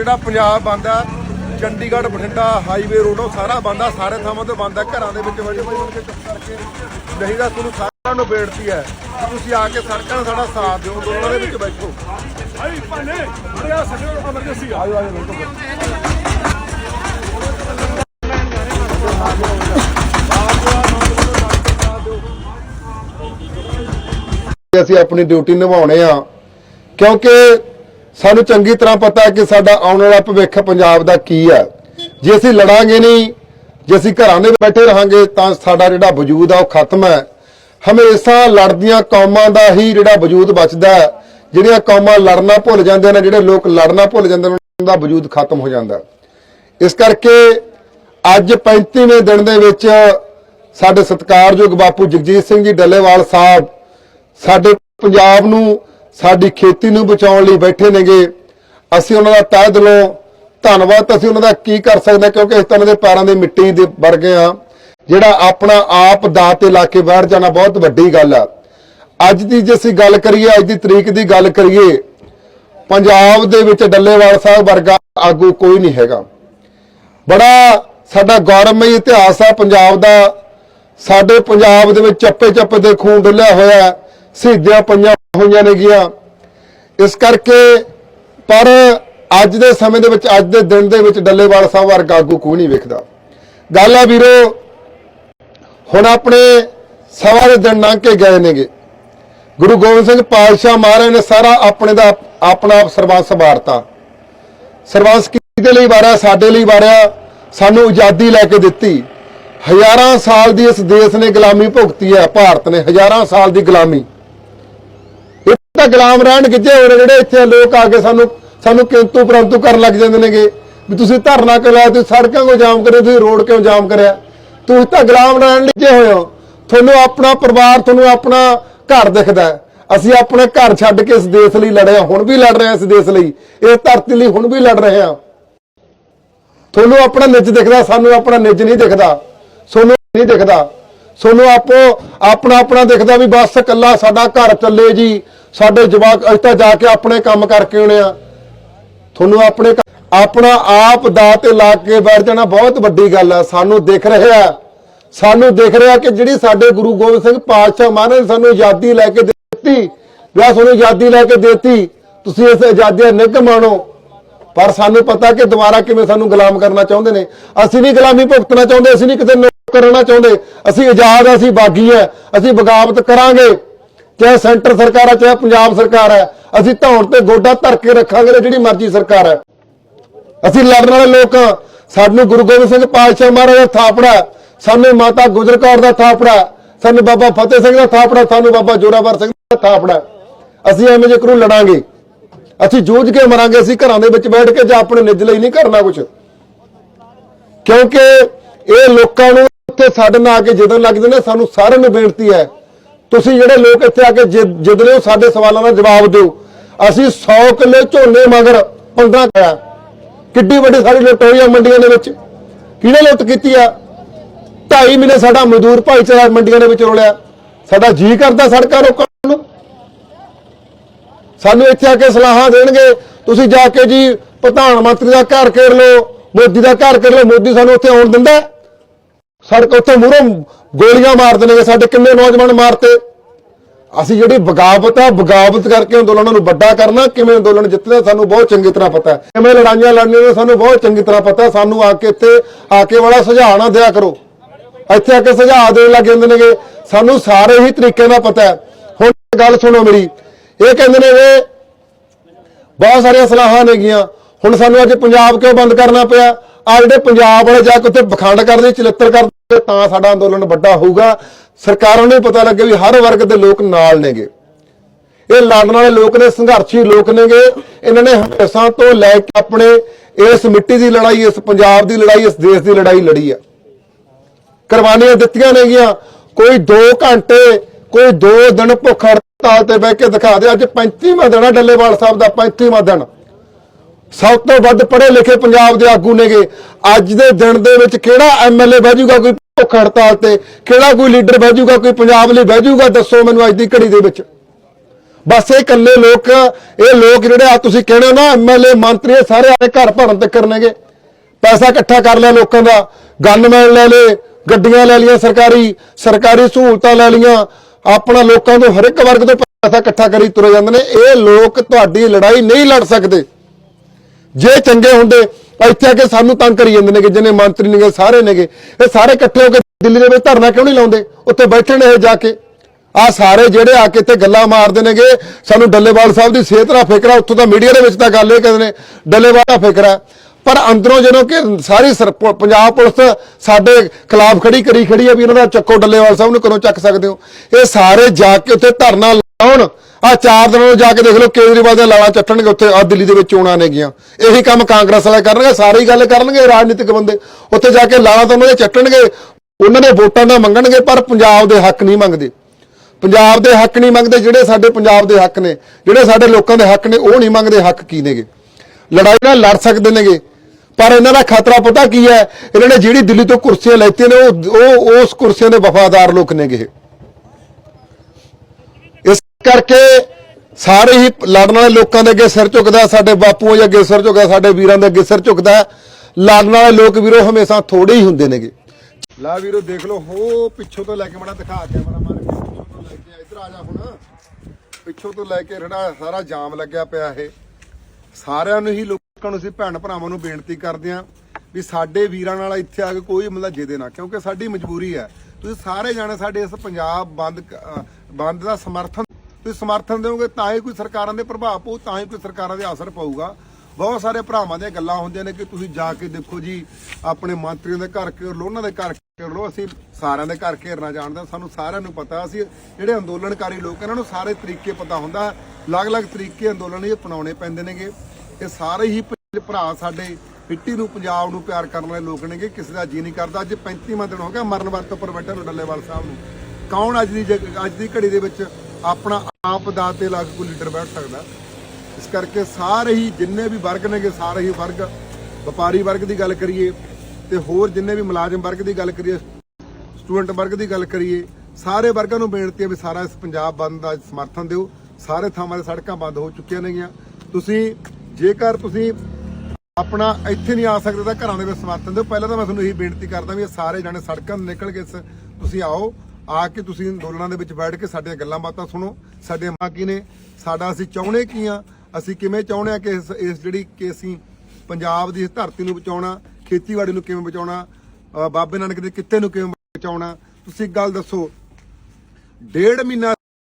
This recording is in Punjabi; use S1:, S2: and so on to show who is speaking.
S1: ਜਿਹੜਾ ਪੰਜਾਬ ਬੰਦ ਆ ਚੰਡੀਗੜ੍ਹ ਬਠਿੰਡਾ ਹਾਈਵੇ ਰੋਡ ਉਹ ਸਾਰਾ ਬੰਦ ਆ ਸਾਰੇ ਥਾਵਾਂ ਤੇ ਬੰਦ ਆ ਘਰਾਂ ਦੇ ਵਿੱਚ ਬਾਈ ਬਣ ਕੇ ਚੁੱਪ ਕਰਕੇ। ਨਹੀਂ ਤਾਂ ਤੁਹਾਨੂੰ ਸਾਰਿਆਂ ਨੂੰ ਬੇਨਤੀ ਹੈ ਕਿ ਤੁਸੀਂ ਆ ਕੇ ਸੜਕਾਂ 'ਤੇ ਸਾਡਾ ਸਾਥ ਦਿਓ ਅੰਦੋਲਨਾਂ ਦੇ ਵਿੱਚ ਬੈਠੋ।
S2: ਆਈ ਪਾਣੇ ਅੜਿਆ ਸਾਡੇ ਐਮਰਜੈਂਸੀ ਆ।
S1: ਆਜੋ ਆਜੋ ਬਿਲਕੁਲ ਅਸੀਂ ਆਪਣੀ ਡਿਊਟੀ ਨਿਭਾਉਣੇ ਆ ਕਿਉਂਕਿ ਸਾਨੂੰ ਚੰਗੀ ਤਰ੍ਹਾਂ ਪਤਾ ਹੈ ਕਿ ਸਾਡਾ ਆਉਣ ਵਾਲਾ ਭਵਿੱਖ ਪੰਜਾਬ ਦਾ ਕੀ ਹੈ। ਜੇ ਅਸੀਂ ਲੜਾਂਗੇ ਨਹੀਂ, ਜੇ ਅਸੀਂ ਘਰਾਂ ਦੇ ਬੈਠੇ ਰਹਾਂਗੇ, ਤਾਂ ਸਾਡਾ ਜਿਹੜਾ ਵਜੂਦ ਆ ਉਹ ਖਤਮ ਹੈ। ਹਮੇਸ਼ਾ ਲੜਦੀਆਂ ਕੌਮਾਂ ਦਾ ਹੀ ਜਿਹੜਾ ਵਜੂਦ ਬਚਦਾ ਹੈ। ਜਿਹੜੀਆਂ ਕੌਮਾਂ ਲੜਨਾ ਭੁੱਲ ਜਾਂਦੇ ਨੇ, ਜਿਹੜੇ ਲੋਕ ਲੜਨਾ ਭੁੱਲ ਜਾਂਦੇ ਨੇ, ਉਹਨਾਂ ਦਾ ਵਜੂਦ ਖਤਮ ਹੋ ਜਾਂਦਾ ਇਸ ਕਰਕੇ ਅੱਜ 35ਵੇਂ ਦਿਨ ਦੇ ਵਿੱਚ ਸਾਡੇ ਸਤਿਕਾਰਯੋਗ ਬਾਪੂ ਜਗਜੀਤ ਸਿੰਘ ਜੀ ਡੱਲੇਵਾਲ ਸਾਹਿਬ ਸਾਡੇ ਪੰਜਾਬ ਨੂੰ ਸਾਡੀ ਖੇਤੀ ਨੂੰ ਬਚਾਉਣ ਲਈ ਬੈਠੇ ਨੇਗੇ। ਅਸੀਂ ਉਹਨਾਂ ਦਾ ਤਹਿ ਦਿਲੋਂ ਧੰਨਵਾਦ ਅਸੀਂ ਉਹਨਾਂ ਦਾ ਕੀ ਕਰ ਸਕਦੇ ਹਾਂ ਕਿਉਂਕਿ ਇਸ ਤਰ੍ਹਾਂ ਦੇ ਪੈਰਾਂ ਦੇ ਮਿੱਟੀ ਦੇ ਵਰਗੇ ਆ ਜਿਹੜਾ ਆਪਣਾ ਆਪ ਦਾਅ ਤੇ ਲਾ ਕੇ ਬੈਠ ਜਾਣਾ ਬਹੁਤ ਵੱਡੀ ਗੱਲ ਆ। ਅੱਜ ਦੀ ਜੇ ਅਸੀਂ ਗੱਲ ਕਰੀਏ ਅੱਜ ਦੀ ਤਰੀਕ ਦੀ ਗੱਲ ਕਰੀਏ ਪੰਜਾਬ ਦੇ ਵਿੱਚ ਡੱਲੇਵਾਲ ਸਾਹਿਬ ਵਰਗਾ ਆਗੂ ਕੋਈ ਨਹੀਂ ਹੈਗਾ। ਬੜਾ ਸਾਡਾ ਗੌਰਵਮਈ ਇਤਿਹਾਸ ਆ ਪੰਜਾਬ ਦਾ। ਸਾਡੇ ਪੰਜਾਬ ਦੇ ਵਿੱਚ ਚੱਪੇ ਚੱਪੇ ਦੇ ਖੂਨ ਡੁੱਲਿਆ ਹੋਇਆ ਹੈ, ਸ਼ਹੀਦੀਆਂ ਪਈਆਂ ਹੋਈਆਂ ਨੇਗੀਆਂ ਇਸ ਕਰਕੇ ਪਰ ਅੱਜ ਦੇ ਸਮੇਂ ਦੇ ਵਿੱਚ, ਅੱਜ ਦੇ ਦਿਨ ਦੇ ਵਿੱਚ ਡੱਲੇਵਾਲ ਸਾਹਿਬ ਵਰਗਾ ਆਗੂ ਕੋਈ ਨਹੀਂ ਵੇਖਦਾ। ਗੱਲ ਆ ਵੀਰੋ, ਹੁਣ ਆਪਣੇ ਸਵਾ ਦੇ ਦਿਨ ਲੰਘ ਕੇ ਗਏ ਨੇਗੇ। ਗੁਰੂ ਗੋਬਿੰਦ ਸਿੰਘ ਪਾਤਸ਼ਾਹ ਮਹਾਰਾਜ ਨੇ ਸਾਰਾ ਆਪਣੇ ਦਾ, ਆਪਣਾ ਸਰਬੰਸ ਵਾਰਤਾ ਸਰਬੰਸ ਕਿਹਦੇ ਲਈ ਵਾਰਿਆ? ਸਾਡੇ ਲਈ ਵਾਰਿਆ। ਸਾਨੂੰ ਆਜ਼ਾਦੀ ਲੈ ਕੇ ਦਿੱਤੀ। ਹਜ਼ਾਰਾਂ ਸਾਲ ਦੀ ਇਸ ਦੇਸ਼ ਨੇ ਗੁਲਾਮੀ ਭੁਗਤੀ ਹੈ, ਭਾਰਤ ਨੇ ਹਜ਼ਾਰਾਂ ਸਾਲ ਦੀ ਗੁਲਾਮੀ। ਤਾਂ ਗੁਲਾਮ ਰਹਿਣ ਗਿੱਜੇ ਹੋਏ ਜਿਹੜੇ ਇੱਥੇ ਲੋਕ ਆ ਕੇ ਸਾਨੂੰ ਸਾਨੂੰ ਕਿੰਤੂ ਪਰੰਤੂ ਕਰਨ ਲੱਗ ਜਾਂਦੇ ਨੇਗੇ। ਵੀ ਤੁਸੀਂ ਧਰਨਾ ਕਿਉਂ ਤੁਸੀਂ ਸੜਕਾਂ ਕੋ ਜਾਮ ਕਰਿਆ, ਤੁਸੀਂ ਰੋਡ ਕਿਉਂ ਜਾਮ ਕਰਿਆ? ਤੁਸੀਂ ਤਾਂ ਗੁਲਾਮ ਰਹਿਣ ਲਿਜੇ ਹੋਏ ਹੋ। ਤੁਹਾਨੂੰ ਆਪਣਾ ਪਰਿਵਾਰ, ਤੁਹਾਨੂੰ ਆਪਣਾ ਘਰ ਦਿਖਦਾ ਅਸੀਂ ਆਪਣੇ ਘਰ ਛੱਡ ਕੇ ਇਸ ਦੇਸ਼ ਲਈ ਲੜੇ ਹਾਂ, ਹੁਣ ਵੀ ਲੜ ਰਹੇ ਹਾਂ ਇਸ ਦੇਸ਼ ਲਈ। ਇਸ ਧਰਤੀ ਲਈ ਹੁਣ ਵੀ ਲੜ ਰਹੇ ਹਾਂ। ਤੁਹਾਨੂੰ ਆਪਣਾ ਨਿੱਜ ਦਿਖਦਾ, ਸਾਨੂੰ ਆਪਣਾ ਨਿੱਜ ਨਹੀਂ ਦਿਖਦਾ। ਤੁਹਾਨੂੰ ਨਹੀਂ ਦਿਖਦਾ। ਤੁਹਾਨੂੰ ਆਪੋ ਆਪਣਾ ਆਪਣਾ ਦਿਖਦਾ ਵੀ ਬਸ ਇਕੱਲਾ ਸਾਡਾ ਘਰ ਚੱਲੇ ਜੀ, ਸਾਡੇ ਜਵਾਕ ਅਸੀਂ ਤਾਂ ਜਾ ਕੇ ਆਪਣੇ ਕੰਮ ਕਰਕੇ ਆਉਣੇ ਆ। ਤੁਹਾਨੂੰ ਆਪਣੇ ਆਪਣਾ ਆਪ ਦਾ ਤੇ ਲਾ ਕੇ ਬੈਠ ਜਾਣਾ ਬਹੁਤ ਵੱਡੀ ਗੱਲ ਆ। ਸਾਨੂੰ ਦਿਖ ਰਿਹਾ ਸਾਨੂੰ ਦਿਖ ਰਿਹਾ ਕਿ ਜਿਹੜੀ ਸਾਡੇ ਗੁਰੂ ਗੋਬਿੰਦ ਸਿੰਘ ਪਾਤਸ਼ਾਹ ਮਹਾਰਾਜ ਨੇ ਸਾਨੂੰ ਆਜ਼ਾਦੀ ਲੈ ਕੇ ਦਿੱਤੀ ਵਿਆਹ ਆਹ ਸਾਨੂੰ ਆਜ਼ਾਦੀ ਲੈ ਕੇ ਦਿੱਤੀ, ਤੁਸੀਂ ਇਸ ਆਜ਼ਾਦੀ ਦਾ ਨਿੱਘ ਮਾਣੋ। ਪਰ ਸਾਨੂੰ ਪਤਾ ਕਿ ਦੁਬਾਰਾ ਕਿਵੇਂ ਸਾਨੂੰ ਗੁਲਾਮ ਕਰਨਾ ਚਾਹੁੰਦੇ ਨੇ। ਅਸੀਂ ਨਹੀਂ ਗੁਲਾਮੀ ਭੁਗਤਣਾ ਚਾਹੁੰਦੇ, ਅਸੀਂ ਨਹੀਂ ਕਿਸੇ ਕਰਨਾ ਚਾਹੁੰਦੇ। ਅਸੀਂ ਆਜ਼ਾਦ ਆ, ਅਸੀਂ ਬਾਗੀ ਆ, ਅਸੀਂ ਬਗਾਵਤ ਕਰਾਂਗੇ। ਚਾਹੇ ਸੈਂਟਰ ਸਰਕਾਰ ਹੈ ਚਾਹੇ ਪੰਜਾਬ ਸਰਕਾਰ ਹੈ ਅਸੀਂ ਧੌਣ ਤੇ ਗੋਡਾ ਧਰ ਕੇ ਰੱਖਾਂਗੇ ਜਿਹੜੀ ਮਰਜ਼ੀ ਸਰਕਾਰ ਹੈ ਅਸੀਂ ਲੜਨ ਵਾਲੇ ਲੋਕ ਹਾਂ। ਸਾਨੂੰ ਗੁਰੂ ਗੋਬਿੰਦ ਸਿੰਘ ਪਾਤਸ਼ਾਹ ਮਹਾਰਾਜ ਦਾ ਥਾਪੜਾ ਸਾਨੂੰ ਮਾਤਾ ਗੁਜਰ ਕੌਰ ਦਾ ਥਾਪੜਾ ਸਾਨੂੰ ਬਾਬਾ ਫਤਿਹ ਸਿੰਘ ਦਾ ਥਾਪੜਾ ਸਾਨੂੰ ਬਾਬਾ ਜੋਰਾਵਰ ਸਿੰਘ ਦਾ ਥਾਪੜਾ ਅਸੀਂ ਐਵੇਂ ਜੇ ਕਰੂ ਲੜਾਂਗੇ। ਅਸੀਂ ਜੂਝ ਕੇ ਮਰਾਂਗੇ। ਅਸੀਂ ਘਰਾਂ ਦੇ ਵਿੱਚ ਬੈਠ ਕੇ ਜਾਂ ਆਪਣੇ ਨਿੱਜ ਲਈ ਨਹੀਂ ਕਰਨਾ ਕੁਝ ਕਿਉਂਕਿ ਇਹ ਲੋਕਾਂ ਨੂੰ ਇੱਥੇ ਸਾਡੇ ਨਾਲ ਆ ਕੇ ਜਿੱਦਣ ਲੱਗਦੇ ਨੇ ਸਾਨੂੰ ਸਾਰਿਆਂ ਨੂੰ ਬੇਨਤੀ ਹੈ, ਤੁਸੀਂ ਜਿਹੜੇ ਲੋਕ ਇੱਥੇ ਆ ਕੇ ਜਿ- ਜਿੱਦਦੇ ਹੋ, ਸਾਡੇ ਸਵਾਲਾਂ ਦਾ ਜਵਾਬ ਦਿਓ। ਅਸੀਂ 100 ਕਿੱਲੇ ਝੋਨੇ ਮਗਰ 15 ਕਰਿਆ ਕਿੱਡੀ ਵੱਡੀ ਸਾਡੀ ਲੁੱਟ ਹੋਈ ਆ ਮੰਡੀਆਂ ਦੇ ਵਿੱਚ। ਕਿਹਨੇ ਲੁੱਟ ਕੀਤੀ ਆ? 2.5 ਮਹੀਨੇ ਸਾਡਾ ਮਜ਼ਦੂਰ ਭਾਈਚਾਰਾ ਮੰਡੀਆਂ ਦੇ ਵਿੱਚ ਰੋਲਿਆ। ਸਾਡਾ ਜੀ ਕਰਦਾ ਸੜਕਾਂ ਰੋਕਣ ਨੂੰ। ਸਾਨੂੰ ਇੱਥੇ ਆ ਕੇ ਸਲਾਹਾਂ ਦੇਣਗੇ। ਤੁਸੀਂ ਜਾ ਕੇ ਜੀ ਪ੍ਰਧਾਨ ਮੰਤਰੀ ਦਾ ਘਰ ਘੇਰ ਲਓ, ਮੋਦੀ ਦਾ ਘਰ ਘੇਰ ਲਓ, ਮੋਦੀ ਸਾਨੂੰ ਉੱਥੇ ਆਉਣ ਦਿੰਦਾ ਸੜਕ ਉੱਤੇ ਮੂਹਰੋਂ ਗੋਲੀਆਂ ਮਾਰਦੇ ਦੇਣਗੇ ਸਾਡੇ ਕਿੰਨੇ ਨੌਜਵਾਨ ਮਾਰਤੇ। ਅਸੀਂ ਜਿਹੜੀ ਬਗਾਵਤ ਆ, ਬਗਾਵਤ ਕਰਕੇ ਅੰਦੋਲਨਾਂ ਨੂੰ ਵੱਡਾ ਕਰਨਾ, ਕਿਵੇਂ ਅੰਦੋਲਨ ਜਿੱਤਣਾ ਸਾਨੂੰ ਬਹੁਤ ਚੰਗੀ ਤਰ੍ਹਾਂ ਪਤਾ ਹੈ। ਕਿਵੇਂ ਲੜਾਈਆਂ ਲੜਨੀਆਂ ਨੇ, ਸਾਨੂੰ ਬਹੁਤ ਚੰਗੀ ਤਰ੍ਹਾਂ ਪਤਾ ਹੈ। ਸਾਨੂੰ ਆ ਕੇ ਇੱਥੇ, ਆ ਕੇ ਵਾਲਾ ਸੁਝਾਅ ਨਾ ਦਿਆ ਕਰੋ। ਇੱਥੇ ਆ ਕੇ ਸੁਝਾਅ ਦੇਣ ਲੱਗ ਜਾਂਦੇ ਨੇਗੇ। ਸਾਨੂੰ ਸਾਰੇ ਹੀ ਤਰੀਕੇ ਦਾ ਪਤਾ ਹੈ। ਹੁਣ ਗੱਲ ਸੁਣੋ ਮੇਰੀ। ਇਹ ਕਹਿੰਦੇ ਨੇ ਵੀ ਬਹੁਤ ਸਾਰੀਆਂ ਸਲਾਹਾਂ ਨੇਗੀਆਂ। ਹੁਣ ਸਾਨੂੰ ਅੱਜ ਪੰਜਾਬ ਕਿਉਂ ਬੰਦ ਕਰਨਾ ਪਿਆ? ਆ ਜਿਹੜੇ ਪੰਜਾਬ ਵਾਲੇ ਜਾ ਕੇ ਉੱਥੇ ਬਖੰਡ ਕਰਦੇ ਚਲਿੱਤਰ ਕਰਦੇ ਤਾਂ ਸਾਡਾ ਅੰਦੋਲਨ ਵੱਡਾ ਹੋਊਗਾ। ਸਰਕਾਰਾਂ ਨੂੰ ਪਤਾ ਲੱਗੇ ਵੀ ਹਰ ਵਰਗ ਦੇ ਲੋਕ ਨਾਲ ਨੇਗੇ। ਇਹ ਲੜਨ ਵਾਲੇ ਲੋਕ ਨੇ, ਸੰਘਰਸ਼ੀ ਲੋਕ ਨੇਗੇ। ਇਹਨਾਂ ਨੇ ਹਮੇਸ਼ਾ ਤੋਂ ਲੈ ਕੇ ਆਪਣੇ ਇਸ ਮਿੱਟੀ ਦੀ ਲੜਾਈ, ਇਸ ਪੰਜਾਬ ਦੀ ਲੜਾਈ, ਇਸ ਦੇਸ਼ ਦੀ ਲੜਾਈ ਲੜੀ ਆ। ਕੁਰਬਾਨੀਆਂ ਦਿੱਤੀਆਂ ਨੇਗੀਆਂ। ਕੋਈ 2 ਘੰਟੇ, ਕੋਈ 2 ਦਿਨ ਭੁੱਖ ਹੜਤਾਲ ਤੇ ਬਹਿ ਕੇ ਦਿਖਾ ਦੇ। ਅੱਜ 35ਵਾਂ ਦਿਨ ਆ ਡੱਲੇਵਾਲ ਸਾਹਿਬ ਦਾ 35ਵਾਂ ਦਿਨ। ਸਭ ਤੋਂ ਵੱਧ ਪੜ੍ਹੇ ਲਿਖੇ ਪੰਜਾਬ ਦੇ ਆਗੂ ਨੇਗੇ। ਅੱਜ ਦੇ ਦਿਨ ਦੇ ਵਿੱਚ ਕਿਹੜਾ ਐਮਐਲਏ ਬਹਿ ਜਾਊਗਾ ਕੋਈ ਭੁੱਖ ਹੜਤਾਲ ਤੇ? ਕਿਹੜਾ ਕੋਈ ਲੀਡਰ ਬਹਿ ਜਾਊਗਾ ਕੋਈ ਪੰਜਾਬ ਲਈ ਬਹਿ ਜਾਊਗਾ? ਦੱਸੋ ਮੈਨੂੰ ਅੱਜ ਦੀ ਘੜੀ ਦੇ ਵਿੱਚ। ਬਸ ਇਹ ਇਕੱਲੇ ਲੋਕ, ਇਹ ਲੋਕ ਜਿਹੜੇ ਆ, ਤੁਸੀਂ ਕਹਿੰਦੇ ਹੋ ਨਾ ਐਮਐਲਏ ਮੰਤਰੀ ਇਹ ਸਾਰੇ ਆਏ ਘਰ ਭਰਨ ਤੇ ਕਰਨਗੇ ਪੈਸਾ ਇਕੱਠਾ ਕਰ ਲਿਆ ਲੋਕਾਂ ਦਾ। ਗਨਮੈਨ ਲੈ ਲਏ, ਗੱਡੀਆਂ ਲੈ ਲਈਆਂ ਸਰਕਾਰੀ ਸਰਕਾਰੀ ਸਹੂਲਤਾਂ ਲੈ ਲਈਆਂ। ਆਪਣਾ ਲੋਕਾਂ ਤੋਂ ਹਰ ਇੱਕ ਵਰਗ ਤੋਂ ਪੈਸਾ ਇਕੱਠਾ ਕਰੀ ਤੁਰੇ ਜਾਂਦੇ ਨੇ। ਇਹ ਲੋਕ ਤੁਹਾਡੀ ਲੜਾਈ ਨਹੀਂ ਲੜ ਸਕਦੇ। ਜੇ ਚੰਗੇ ਹੁੰਦੇ, ਇੱਥੇ ਆ ਕੇ ਸਾਨੂੰ ਤੰਗ ਕਰੀ ਜਾਂਦੇ ਨੇਗੇ ਜਿਹਨੇ ਮੰਤਰੀ ਨੇਗੇ, ਸਾਰੇ ਨੇਗੇ। ਇਹ ਸਾਰੇ ਇਕੱਠੇ ਹੋ ਕੇ ਦਿੱਲੀ ਦੇ ਵਿੱਚ ਧਰਨਾ ਕਿਉਂ ਨਹੀਂ ਲਾਉਂਦੇ? ਉੱਥੇ ਬੈਠੇ ਨੇ ਇਹ ਜਾ ਕੇ। ਆ ਸਾਰੇ ਜਿਹੜੇ ਆ ਕੇ ਇੱਥੇ ਗੱਲਾਂ ਮਾਰਦੇ ਨੇਗੇ, ਸਾਨੂੰ ਡੱਲੇਵਾਲ ਸਾਹਿਬ ਦੀ ਸਿਹਤ ਦਾ ਫਿਕਰ ਆ, ਉੱਥੋਂ ਤਾਂ ਮੀਡੀਆ ਦੇ ਵਿੱਚ ਤਾਂ ਗੱਲ ਇਹ ਕਹਿੰਦੇ ਨੇ, ਡੱਲੇਵਾਲ ਦਾ ਫਿਕਰ ਆ। ਪਰ ਅੰਦਰੋਂ ਜਦੋਂ ਕਿ ਸਾਰੀ ਸਰ- ਪੰਜਾਬ ਪੁਲਿਸ ਸਾਡੇ ਖਿਲਾਫ ਖੜੀ ਕਰੀ ਖੜੀ ਆ ਵੀ ਇਹਨਾਂ ਦਾ ਚੱਕੋ ਡੱਲੇਵਾਲ ਸਾਹਿਬ ਨੂੰ ਕਦੋਂ ਚੱਕ ਸਕਦੇ ਹੋ। ਇਹ ਸਾਰੇ ਜਾ ਕੇ ਉੱਥੇ ਧਰਨਾ ਲਾਉਣ ਆ ਚਾਰ ਦਿਨਾਂ ਨੂੰ ਜਾ ਕੇ ਦੇਖ ਲਓ ਕੇਜਰੀਵਾਲ ਦੇ ਲਾਲਾਂ ਚੱਟਣਗੇ ਉੱਥੇ ਆ ਦਿੱਲੀ ਦੇ ਵਿੱਚ ਚੋਣਾਂ ਨੇਗੀਆਂ ਇਹੀ ਕੰਮ ਕਾਂਗਰਸ ਵਾਲੇ ਕਰਨਗੇ, ਸਾਰੇ ਹੀ ਗੱਲ ਕਰਨਗੇ, ਰਾਜਨੀਤਿਕ ਬੰਦੇ। ਉੱਥੇ ਜਾ ਕੇ ਲਾਲਾਂ ਤਾਂ ਉਹਨਾਂ ਦੇ ਚੱਟਣਗੇ, ਉਹਨਾਂ ਦੇ ਵੋਟਾਂ ਦਾ ਮੰਗਣਗੇ, ਪਰ ਪੰਜਾਬ ਦੇ ਹੱਕ ਨਹੀਂ ਮੰਗਦੇ। ਪੰਜਾਬ ਦੇ ਹੱਕ ਨਹੀਂ ਮੰਗਦੇ, ਜਿਹੜੇ ਸਾਡੇ ਪੰਜਾਬ ਦੇ ਹੱਕ ਨੇ, ਜਿਹੜੇ ਸਾਡੇ ਲੋਕਾਂ ਦੇ ਹੱਕ ਨੇ, ਉਹ ਨਹੀਂ ਮੰਗਦੇ ਹੱਕ ਕੀ ਨੇਗੇ। ਲੜਾਈ ਨਾਲ ਲੜ ਸਕਦੇ ਨੇਗੇ, ਪਰ ਇਹਨਾਂ ਦਾ ਖਤਰਾ ਪਤਾ ਕੀ ਹੈ? ਇਹਨਾਂ ਨੇ ਜਿਹੜੀ ਦਿੱਲੀ ਤੋਂ ਕੁਰਸੀਆਂ ਲੈਤੀਆਂ ਨੇ, ਉਹ ਉਹ ਉਸ ਕੁਰਸੀਆਂ ਦੇ ਵਫਾਦਾਰ ਲੋਕ ਨੇਗੇ ਇਹ। ਕਰਕੇ ਸਾਰੇ ਹੀ ਲੜਨ ਵਾਲੇ ਲੋਕਾਂ ਦੇ ਅੱਗੇ ਸਿਰ ਝੁਕਦਾ, ਸਾਡੇ ਬਾਪੂਆਂ ਦੇ ਅੱਗੇ ਸਿਰ ਝੁਕਦਾ, ਸਾਡੇ ਵੀਰਾਂ ਦੇ ਅੱਗੇ ਸਿਰ ਝੁਕਦਾ, ਲੜਨ ਵਾਲੇ ਲੋਕ ਵੀਰੋ ਹਮੇਸ਼ਾ ਥੋੜੇ ਹੀ ਹੁੰਦੇ ਨੇਗੇ। ਲਾ ਵੀਰੋ ਦੇਖ ਲਓ, ਹੋ ਪਿੱਛੋਂ ਤੋਂ ਲੈ ਕੇ ਮੜਾ ਦਿਖਾ ਕੈਮਰਾ ਮਾਰ ਕੇ ਪਿੱਛੋਂ ਤੋਂ ਲੈ ਕੇ ਇੱਧਰ ਆ ਜਾ ਹੁਣ। ਪਿੱਛੋਂ ਤੋਂ ਲੈ ਕੇ ਜਿਹੜਾ ਸਾਰਾ ਜਾਮ ਲੱਗਿਆ ਪਿਆ ਇਹ। ਸਾਰਿਆਂ ਨੂੰ ਹੀ ਲੋਕਾਂ ਨੂੰ ਅਸੀਂ ਭੈਣ ਭਰਾਵਾਂ ਨੂੰ ਬੇਨਤੀ ਕਰਦੇ ਆਂ ਵੀ ਸਾਡੇ ਵੀਰਾਂ ਨਾਲ ਇੱਥੇ ਆ ਕੇ ਕੋਈ ਮਤਲਬ ਜਿਹਦੇ ਨਾ, ਕਿਉਂਕਿ ਸਾਡੀ ਮਜਬੂਰੀ ਹੈ। ਤੁਸੀਂ ਸਾਰੇ ਜਾਣੇ ਸਾਡੇ ਇਸ ਪੰਜਾਬ ਬੰਦ ਬੰਦ ਦਾ ਸਮਰਥਨ ਤੁਸੀਂ ਸਮਰਥਨ ਦਿਓਗੇ ਤਾਂ ਹੀ ਕੋਈ ਸਰਕਾਰਾਂ ਦੇ ਪ੍ਰਭਾਵ ਪਊ, ਤਾਂ ਹੀ ਕੋਈ ਸਰਕਾਰਾਂ ਦੇ ਅਸਰ ਪਊਗਾ। ਬਹੁਤ ਸਾਰੇ ਭਰਾਵਾਂ ਦੀਆਂ ਗੱਲਾਂ ਹੁੰਦੀਆਂ ਨੇ ਕਿ ਤੁਸੀਂ ਜਾ ਕੇ ਦੇਖੋ ਜੀ, ਆਪਣੇ ਮੰਤਰੀਆਂ ਦੇ ਘਰ ਘੇਰ ਲਓ, ਉਹਨਾਂ ਦੇ ਘਰ ਘੇਰ ਲਓ, ਅਸੀਂ ਸਾਰਿਆਂ ਦੇ ਘਰ ਘੇਰਨਾ ਜਾਣਦੇ ਹਾਂ। ਸਾਨੂੰ ਸਾਰਿਆਂ ਨੂੰ ਪਤਾ, ਅਸੀਂ ਜਿਹੜੇ ਅੰਦੋਲਨਕਾਰੀ ਲੋਕ ਇਹਨਾਂ ਨੂੰ ਸਾਰੇ ਤਰੀਕੇ ਪਤਾ ਹੁੰਦਾ, ਅਲੱਗ-ਅਲੱਗ ਤਰੀਕੇ ਅੰਦੋਲਨ ਇਹ ਅਪਣਾਉਣੇ ਪੈਂਦੇ ਨੇਗੇ। ਇਹ ਸਾਰੇ ਹੀ ਭਰਾ ਸਾਡੇ ਮਿੱਟੀ ਨੂੰ, ਪੰਜਾਬ ਨੂੰ ਪਿਆਰ ਕਰਨ ਵਾਲੇ ਲੋਕ ਨੇਗੇ, ਕਿਸੇ ਦਾ ਜੀ ਨਹੀਂ ਕਰਦਾ। ਅੱਜ 35ਵਾਂ ਦਿਨ ਹੋ ਗਿਆ, ਮਰਨ ਵਰਤ ਉੱਪਰ ਬੈਠਾ ਨੂੰ ਡੱਲੇਵਾਲ ਸਾਹਿਬ ਨੂੰ। ਕੌਣ ਅੱਜ ਦੀ ਜਗ- ਅੱਜ ਦੀ ਘੜੀ ਦੇ ਵਿੱਚ ਆਪਣਾ ਆਪ ਦਾ ਤੇ ਲਾ ਕੇ ਕੋਈ ਲੀਡਰ ਬੈਠ ਸਕਦਾ। ਇਸ ਕਰਕੇ ਸਾਰੇ ਹੀ ਜਿੰਨੇ ਵੀ ਵਰਗ ਨੇਗੇ, ਸਾਰੇ ਹੀ ਵਰਗ, ਵਪਾਰੀ ਵਰਗ ਦੀ ਗੱਲ ਕਰੀਏ ਤੇ ਹੋਰ ਜਿੰਨੇ ਵੀ ਮੁਲਾਜ਼ਮ ਵਰਗ ਦੀ ਗੱਲ ਕਰੀਏ, ਸਟੂਡੈਂਟ ਵਰਗ ਦੀ ਗੱਲ ਕਰੀਏ, ਸਾਰੇ ਵਰਗਾਂ ਨੂੰ ਬੇਨਤੀ ਹੈ ਵੀ ਸਾਰਾ ਇਸ ਪੰਜਾਬ ਬੰਦ ਦਾ ਸਮਰਥਨ ਦਿਓ। ਸਾਰੇ ਥਾਵਾਂ ਤੇ ਸੜਕਾਂ ਬੰਦ ਹੋ ਚੁੱਕੀਆਂ ਨੇਗੀਆਂ। ਤੁਸੀਂ ਜੇਕਰ ਤੁਸੀਂ ਆਪਣਾ ਇੱਥੇ ਨਹੀਂ ਆ ਸਕਦੇ ਤਾਂ ਘਰਾਂ ਦੇ ਵਿੱਚ ਸਮਰਥਨ ਦਿਓ। ਪਹਿਲਾਂ ਤਾਂ ਮੈਂ ਤੁਹਾਨੂੰ ਇਹੀ ਬੇਨਤੀ ਕਰਦਾ ਵੀ ਇਹ ਸਾਰੇ ਜਾਣੇ ਸੜਕਾਂ ਤੋਂ ਨਿਕਲ ਕੇ ਤੁਸੀਂ ਆਓ। ਆ ਕੇ ਤੁਸੀਂ ਅੰਦੋਲਨਾਂ ਦੇ ਵਿੱਚ ਬੈਠ ਕੇ ਸਾਡੀਆਂ ਗੱਲਾਂ ਬਾਤਾਂ ਸੁਣੋ। ਸਾਡੇ ਮਾਂ ਕੀ ਨੇ? ਸਾਡਾ ਅਸੀਂ ਚਾਹੁੰਦੇ ਕੀ ਆ? ਅਸੀਂ ਕਿਵੇਂ ਚਾਹੁੰਦੇ ਆ ਕਿ ਇਸ ਇਸ ਜਿਹੜੀ ਕਿ ਅਸੀਂ ਪੰਜਾਬ ਦੀ ਇਸ ਧਰਤੀ ਨੂੰ ਬਚਾਉਣਾ, ਖੇਤੀਬਾੜੀ ਨੂੰ ਕਿਵੇਂ ਬਚਾਉਣਾ ਬਾਬੇ ਨਾਨਕ ਦੇ ਕਿੱਤੇ ਨੂੰ ਕਿਵੇਂ ਬਚਾਉਣਾ? ਤੁਸੀਂ ਇੱਕ ਗੱਲ ਦੱਸੋ, ਡੇਢ ਮਹੀਨਾ